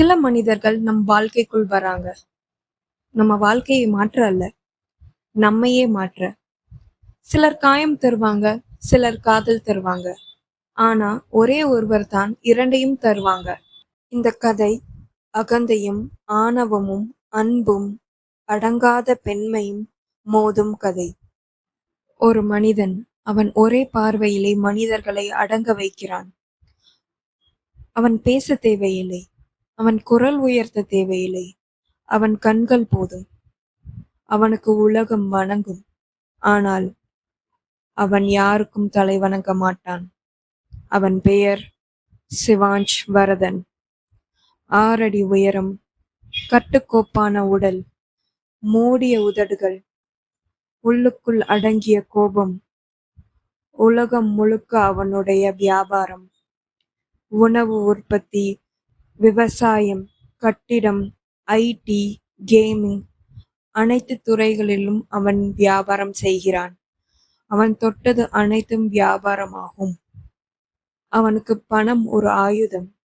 சில மனிதர்கள் நம் வாழ்க்கைக்குள் வராங்க. நம்ம வாழ்க்கையை மாற்ற அல்ல. நம்மையே மாற்ற. சிலர் காயம் தருவாங்க சிலர் காதல் தருவாங்க. ஆனா ஒரே ஒருவர் தான் இரண்டையும் தருவாங்க. இந்த கதை அகந்தையும் ஆணவமும் அன்பும் அடங்காத பெண்மையும் மோதும் கதை. ஒரு மனிதன் அவன் ஒரே பார்வையிலே மனிதர்களை அடங்க வைக்கிறான். அவன் பேச தேவையில்லை. அவன் குரல் உயர்த்த தேவையில்லை. அவன் கண்கள் போதும். அவனுக்கு உலகம் வணங்கும். ஆனால் அவன் யாருக்கும் தலை வணங்க மாட்டான். அவன் பெயர் சிவாஞ்ச் வரதன். ஆறடி உயரம் கட்டுக்கோப்பான உடல் மூடிய உதடுகள் உள்ளுக்குள் அடங்கிய கோபம். உலகம் முழுக்க அவனுடைய வியாபாரம். உணவு உற்பத்தி விவசாயம் கட்டிடம் ஐடி கேமிங் அனைத்து துறைகளிலும் அவன் வியாபாரம் செய்கிறான். அவன் தொட்டது அனைத்தும் வியாபாரமாகும். அவனுக்கு பணம் ஒரு ஆயுதம்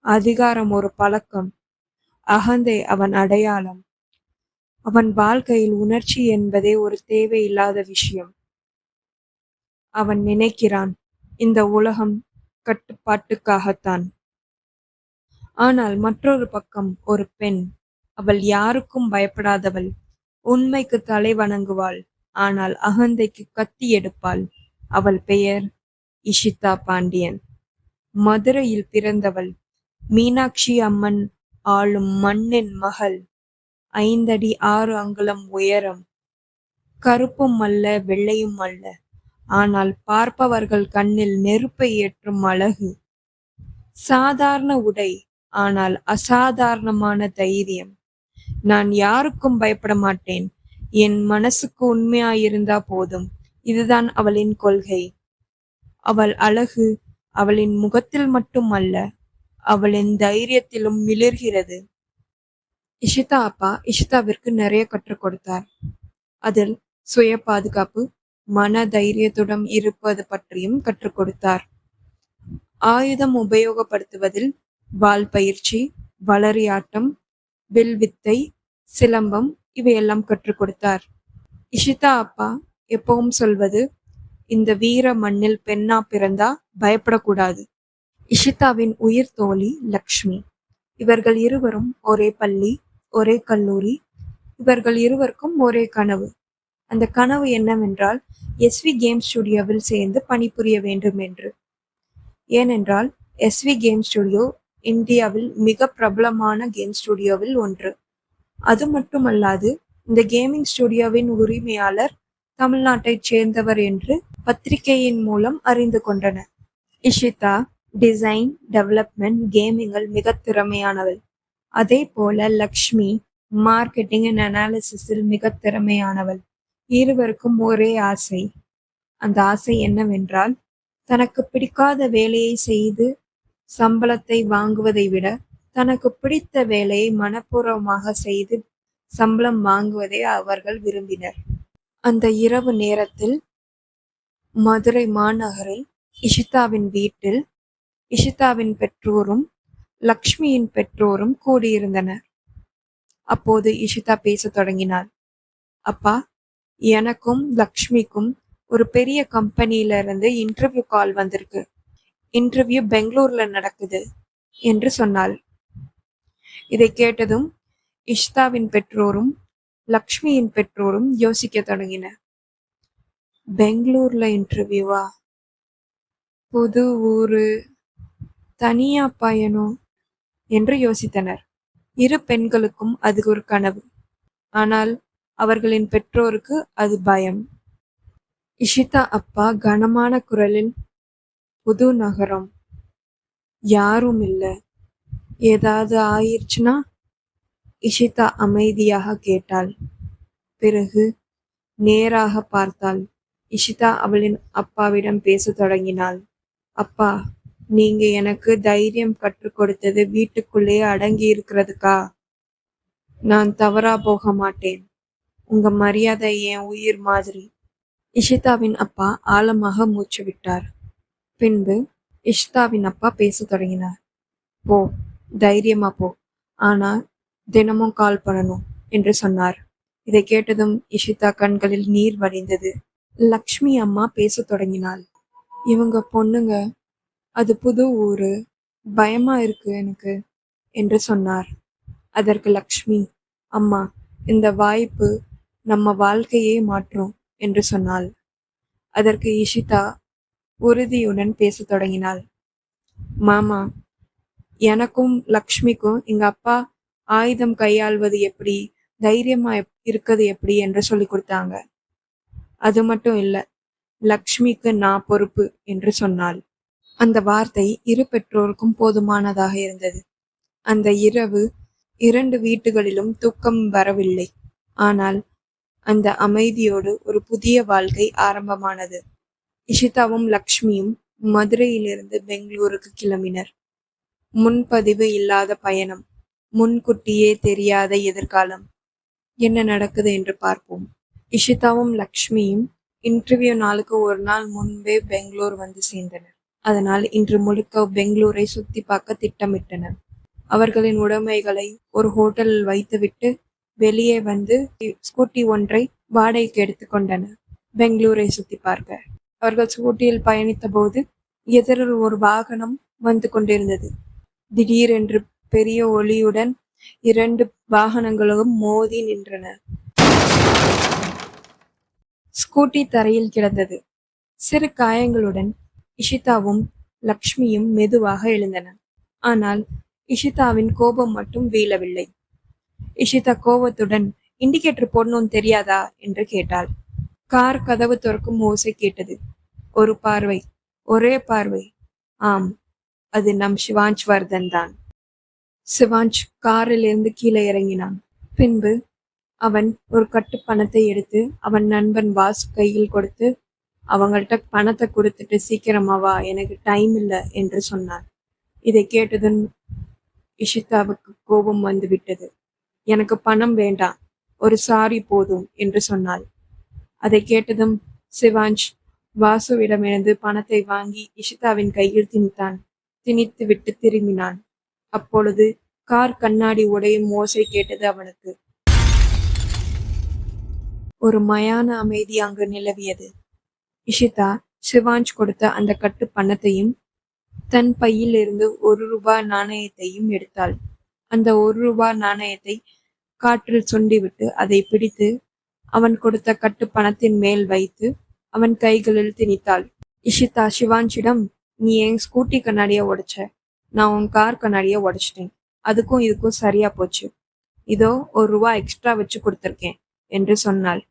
அதிகாரம் ஒரு பழக்கம் அகந்தை அவன் அடையாளம். அவன் வாழ்க்கையில் உணர்ச்சி என்பதே ஒரு தேவையில்லாத விஷயம். அவன் நினைக்கிறான் இந்த உலகம் கட்டுப்பாட்டுக்காகத்தான். ஆனால் மற்றொரு பக்கம் ஒரு பெண். அவள் யாருக்கும் பயப்படாதவள். உண்மைக்கு தலை வணங்குவாள். ஆனால் அகந்தைக்கு கத்தி எடுப்பாள். அவள் பெயர் இஷிதா பாண்டியன். மதுரையில் பிறந்தவள். மீனாட்சி அம்மன் ஆளும் மண்ணின் மகள். ஐந்தடி ஆறு அங்குலம் உயரம். கருப்பும் அல்ல வெள்ளையும் அல்ல. ஆனால் பார்ப்பவர்கள் கண்ணில் நெருப்பை ஏற்றும் அழகு. சாதாரண உடை. ஆனால் அசாதாரணமான தைரியம். நான் யாருக்கும் பயப்பட மாட்டேன். என் மனசுக்கு உண்மையாயிருந்தா போதும். இதுதான் அவளின் கொள்கை. அவள் அழகு அவளின் முகத்தில் மட்டும் அல்ல அவளின் தைரியத்திலும் மிளிர்கிறது. இஷிதா அப்பா இஷிதாவிற்கு நிறைய கற்றுக் கொடுத்தார். அதில் சுய பாதுகாப்பு மன தைரியத்துடன் இருப்பது பற்றியும் கற்றுக் கொடுத்தார். ஆயுதம் உபயோகப்படுத்துவதில் வால் பயிற்சி வளரியாட்டம் வில்வித்தை சிலம்பம் இவையெல்லாம் கற்றுக் கொடுத்தார். இஷிதா அப்பா எப்பவும் சொல்வது இந்த வீர மண்ணில் பெண்ணா பிறந்தா பயப்படக்கூடாது. இஷிதாவின் உயிர் தோழி லக்ஷ்மி. இவர்கள் இருவரும் ஒரே பள்ளி ஒரே கல்லூரி இவர்கள் இருவருக்கும் ஒரே கனவு. அந்த கனவு என்னவென்றால் எஸ்வி கேம் ஸ்டுடியோவில் சேர்ந்து பணிபுரிய வேண்டும் என்று. ஏனென்றால் எஸ்வி கேம் ஸ்டுடியோ இந்தியாவில் மிக பிரபலமான கேம் ஸ்டுடியோவில் ஒன்று. அது மட்டுமல்லாது இந்த கேமிங் ஸ்டுடியோவின் உரிமையாளர் தமிழ்நாட்டைச் சேர்ந்தவர் என்று பத்திரிகையின் மூலம் அறிந்து கொண்டனர் இஷிதா டிசைன் டெவலப்மெண்ட் கேமிங்கில் மிக திறமையானவள். அதே போல லக்ஷ்மி மார்க்கெட்டிங் அண்ட் அனாலிசிஸில் மிக திறமையானவள். இருவருக்கும் ஒரே ஆசை. அந்த ஆசை என்னவென்றால் தனக்கு பிடிக்காத வேலையை செய்து சம்பளத்தை வாங்குவதை விட தனக்கு பிடித்த வேலையை மனப்பூர்வமாக செய்து சம்பளம் வாங்குவதை அவர்கள் விரும்பினர். அந்த இரவு நேரத்தில் மதுரை மாநகரில் இஷிதாவின் வீட்டில் இஷிதாவின் பெற்றோரும் லக்ஷ்மியின் பெற்றோரும் கூடியிருந்தனர். அப்போது இஷிதா பேசத் தொடங்கினாள். அப்பா எனக்கும் லக்ஷ்மிக்கும் ஒரு பெரிய கம்பெனியில இருந்து இன்டர்வியூ கால் வந்திருக்கு. இன்டர்வியூ பெங்களூர்ல நடக்குது என்று சொன்னாள். இதை கேட்டதும் இஷ்தாவின் பெற்றோரும் லக்ஷ்மியின் பெற்றோரும் யோசிக்க தொடங்கினர். பெங்களூர்ல இன்டர்வியூவா புது ஊரு தனியா பயணம் என்று யோசித்தனர். இரு பெண்களுக்கும் அது ஒரு கனவு. ஆனால் அவர்களின் பெற்றோருக்கு அது பயம். இஷிதா அப்பா கனமான குரலில் புது நகரம். யாரும் இல்லை ஏதாவது ஆயிடுச்சுன்னா இஷிதா அமைதியாக கேட்டாள். பிறகு நேராக பார்த்தாள். இஷிதா அவளின் அப்பாவிடம் பேசத் தொடங்கினாள். அப்பா நீங்க எனக்கு தைரியம் கற்றுக் கொடுத்தது வீட்டுக்குள்ளேயே அடங்கி இருக்கிறதுக்கா? நான் தவறா போக மாட்டேன். உங்க மரியாதை என் உயிர் மாதிரி. இஷிதாவின் அப்பா ஆழமாக மூச்சு விட்டார் பின்பு இஷ்தாவின் அப்பா பேசத் தொடங்கினார். போ தைரியமா போ. ஆனால் தினமும் கால் பண்ணணும் என்று சொன்னார். இதை கேட்டதும் இஷிதா கண்களில் நீர் வடிந்தது. லக்ஷ்மி அம்மா பேசத் தொடங்கினாள். இவங்க பொண்ணுங்க அது புது ஊரு பயமா இருக்கு எனக்கு என்று சொன்னார். அதற்கு லக்ஷ்மி அம்மா இந்த வாய்ப்பு நம்ம வாழ்க்கையே மாற்றும் என்று சொன்னாள். அதற்கு இஷிதா உறுதியுடன் பேசத் தொடங்கினாள். மாமா எனக்கும் லக்ஷ்மிக்கும் எங்க அப்பா ஆயுதம் கையாள்வது எப்படி தைரியமா எப்- இருக்கிறது எப்படி என்று சொல்லி கொடுத்தாங்க. அது மட்டும் இல்ல லக்ஷ்மிக்கு நான் பொறுப்பு என்று சொன்னாள். அந்த வார்த்தை இரு பெற்றோருக்கும் போதுமானதாக இருந்தது. அந்த இரவு இரண்டு வீட்டுகளிலும் தூக்கம் வரவில்லை. ஆனால் அந்த அமைதியோடு ஒரு புதிய வாழ்க்கை ஆரம்பமானது. இஷிதாவும் லக்ஷ்மியும் மதுரையிலிருந்து பெங்களூருக்கு கிளம்பினர். முன்பதிவு இல்லாத பயணம் முன்கூட்டியே தெரியாத எதிர்காலம். என்ன நடக்குது என்று பார்ப்போம். இஷிதாவும் லக்ஷ்மியும் இன்டர்வியூ நாளுக்கு ஒரு நாள் முன்பே பெங்களூர் வந்து சேர்ந்தனர். அதனால் இன்று முழுக்க பெங்களூரை சுத்தி பார்க்க திட்டமிட்டனர். அவர்களின் உடைமைகளை ஒரு ஹோட்டலில் வைத்துவிட்டு வெளியே வந்து ஸ்கூட்டி ஒன்றை வாடகைக்கு எடுத்துக்கொண்டனர் பெங்களூரை சுத்தி பார்க்க. அவர்கள் ஸ்கூட்டியில் பயணித்த போது எதிரில் ஒரு வாகனம் வந்து கொண்டிருந்தது. திடீரென்று பெரிய ஒளியுடன் இரண்டு வாகனங்களும் மோதி நின்றன. ஸ்கூட்டி தரையில் கிடந்தது. சிறு காயங்களுடன் இஷிதாவும் லக்ஷ்மியும் மெதுவாக எழுந்தனர் ஆனால் இஷிதாவின் கோபம் மட்டும் வீழவில்லை. இஷிதா கோபத்துடன் இண்டிகேட்டர் போடணும் தெரியாதா? என்று கேட்டாள். கார் கதவு திறக்கும் ஓசை கேட்டது. ஒரு பார்வை ஒரே பார்வை. ஆம் அது நம் சிவாஞ்ச் வர்தன் தான். சிவாஞ்ச் காரிலிருந்து கீழே இறங்கினான். பின்பு அவன் ஒரு கட்டு பணத்தை எடுத்து அவன் நண்பன் வாஸ் கையில் கொடுத்து அவங்கள்ட்ட பணத்தை கொடுத்துட்டு சீக்கிரமா வா எனக்கு டைம் இல்லை என்று சொன்னான் இதை கேட்டதும் இஷிதாவுக்கு கோபம் வந்து விட்டது எனக்கு பணம் வேண்டாம் ஒரு சாரி போதும் என்று சொன்னாள். அதை கேட்டதும் சிவாஞ்ச் வாசுவிடமிருந்து பணத்தை வாங்கி இஷிதாவின் கையில் திணித்தான். திணித்து விட்டு திரும்பினான். அப்பொழுது கார் கண்ணாடி உடையும் ஓசை கேட்டது அவனுக்கு. ஒரு மயான அமைதி அங்கு நிலவியது. இஷிதா சிவாஞ்ச் கொடுத்த அந்த கட்டு பணத்தையும் தன் பையில் இருந்து ஒரு ரூபாய் நாணயத்தையும் எடுத்தாள். அந்த ஒரு ரூபாய் நாணயத்தை காற்றில் சுண்டிவிட்டு அதை பிடித்து அவன் கொடுத்த கட்டு பணத்தின் மேல் வைத்து அவன் கைகளில் திணித்தாள். இஷிதா சிவாஞ்சிடம் நீ என் ஸ்கூட்டி கண்ணாடிய உடைச்ச. நான் உன் கார் கண்ணாடிய உடைச்சிட்டேன். அதுக்கும் இதுக்கும் சரியா போச்சு. இதோ ஒரு ரூபா எக்ஸ்ட்ரா வச்சு கொடுத்துருக்கேன் என்று சொன்னாள்.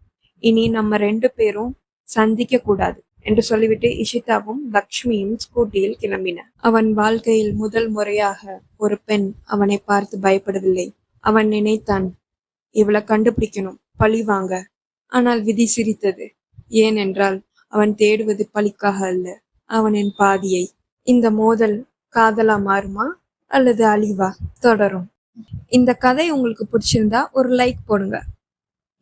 இனி நம்ம ரெண்டு பேரும் சந்திக்க கூடாது என்று சொல்லிவிட்டு இஷிதாவும் லக்ஷ்மியும் ஸ்கூட்டியில் கிளம்பின. அவன் வாழ்க்கையில் முதல் முறையாக ஒரு பெண் அவனை பார்த்து பயப்படவில்லை. அவன் நினைத்தான் இவளை கண்டுபிடிக்கணும். பழி வாங்க. ஆனால் விதி சிரித்தது. ஏனென்றால் அவன் தேடுவது பழிக்காக அல்ல அவனின் பாதியை. இந்த மோதல் காதலா மாறுமா அல்லது அழிவா? தொடரும். இந்த கதை உங்களுக்கு பிடிச்சிருந்தா ஒரு லைக் போடுங்க.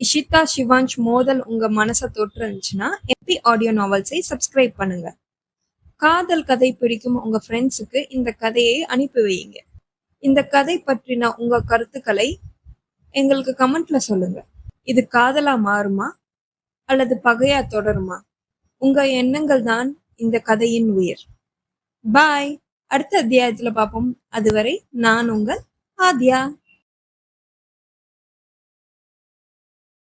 இஷிதா சிவாஞ்ச் மோதல் உங்க மனசை தொற்று இருந்துச்சுன்னா எப்பி ஆடியோ நாவல்ஸை சப்ஸ்கிரைப் பண்ணுங்க. காதல் கதை பிடிக்கும் உங்க ஃப்ரெண்ட்ஸுக்கு இந்த கதையை அனுப்பி வையுங்க. இந்த கதை பற்றின உங்க கருத்துக்களை எங்களுக்கு கமெண்ட்ல சொல்லுங்க. இது காதலா மாறுமா அல்லது பகையா தொடருமா? உங்க எண்ணங்கள் தான் இந்த கதையின் உயிர். பாய் அடுத்த அத்தியாயத்துல பார்ப்போம். அதுவரை நான் உங்கள் ஆத்யா.